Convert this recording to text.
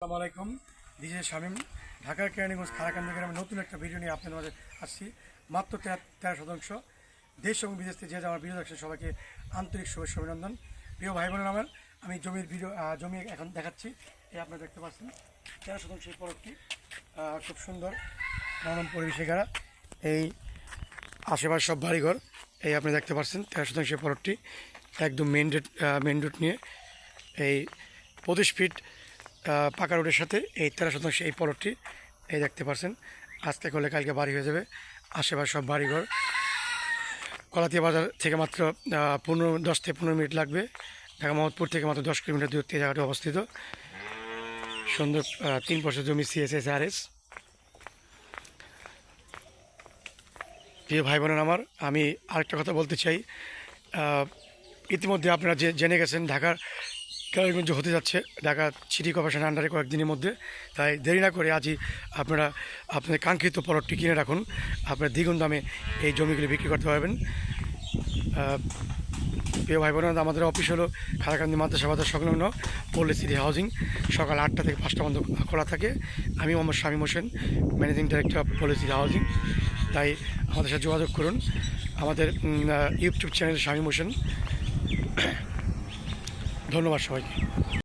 আসসালামু আলাইকুম। দিস শামীম। ঢাকার কেরানীগঞ্জ খারাকান্দি গ্রামে নতুন একটা ভিডিও নিয়ে আপনাদের মাঝে আসছি। মাত্র তেরো শতাংশ। দেশ এবং বিদেশ থেকে যে আমার ভিডিও দেখছেন সবাইকে আন্তরিক শুভেচ্ছা অভিনন্দন। প্রিয় ভাই বোনের আমার, আমি জমির ভিডিও জমি এখন দেখাচ্ছি। এই আপনারা দেখতে পাচ্ছেন, তেরো শতাংশ পরবটি খুব সুন্দর মনোরম পরিবেশে ঘেরা এই আশেপাশে সব বাড়িঘর, এই আপনি দেখতে পাচ্ছেন, তেরো শতাংশ এই পলটটি একদম মেন রোড মেন রোড নিয়ে। এই পঁচিশ ফিট পাকা রোডের সাথে এই তেরো শতাংশ এই পলটটি এই দেখতে পাচ্ছেন আজকে করলে কালকে বাড়ি হয়ে যাবে। আশেপাশে সব বাড়িঘর। কলাতিয়া বাজার থেকে মাত্র পনেরো, দশ থেকে পনেরো মিনিট লাগবে। ঢাকা মোহাম্মদপুর থেকে মাত্র দশ কিলোমিটার দূরত্বে জায়গাটি অবস্থিত। সুন্দর তিন বছর জমি সিএসএস আর এস প্রিয় ভাই বোনেরা আমার, আমি আরেকটা কথা বলতে চাই। ইতিমধ্যে আপনারা যে জেনে গেছেন, ঢাকার কেরানীগঞ্জ হতে যাচ্ছে ঢাকা সিটি কর্পোরেশন আন্ডারে কয়েকদিনের মধ্যে। তাই দেরি না করে আজই আপনারা আপনাদের কাঙ্ক্ষিত পলটটি কিনে রাখুন। আপনারা দ্বিগুণ দামে এই জমিগুলি বিক্রি করতে পারবেন। প্রিয় ভাই বোনেরা আমাদের অফিস হলো খারাকান্দি মাদ্রাসা বাজার সংলগ্ন পল্লী সিটি হাউজিং। সকাল আটটা থেকে পাঁচটা পর্যন্ত খোলা থাকে। আমি Mohammad Shamim Hossain, managing director of Palli city housing. তাই আমাদের সাথে যোগাযোগ করুন। আমাদের ইউটিউব চ্যানেল শামীম হোসেন। ধন্যবাদ সবাইকে।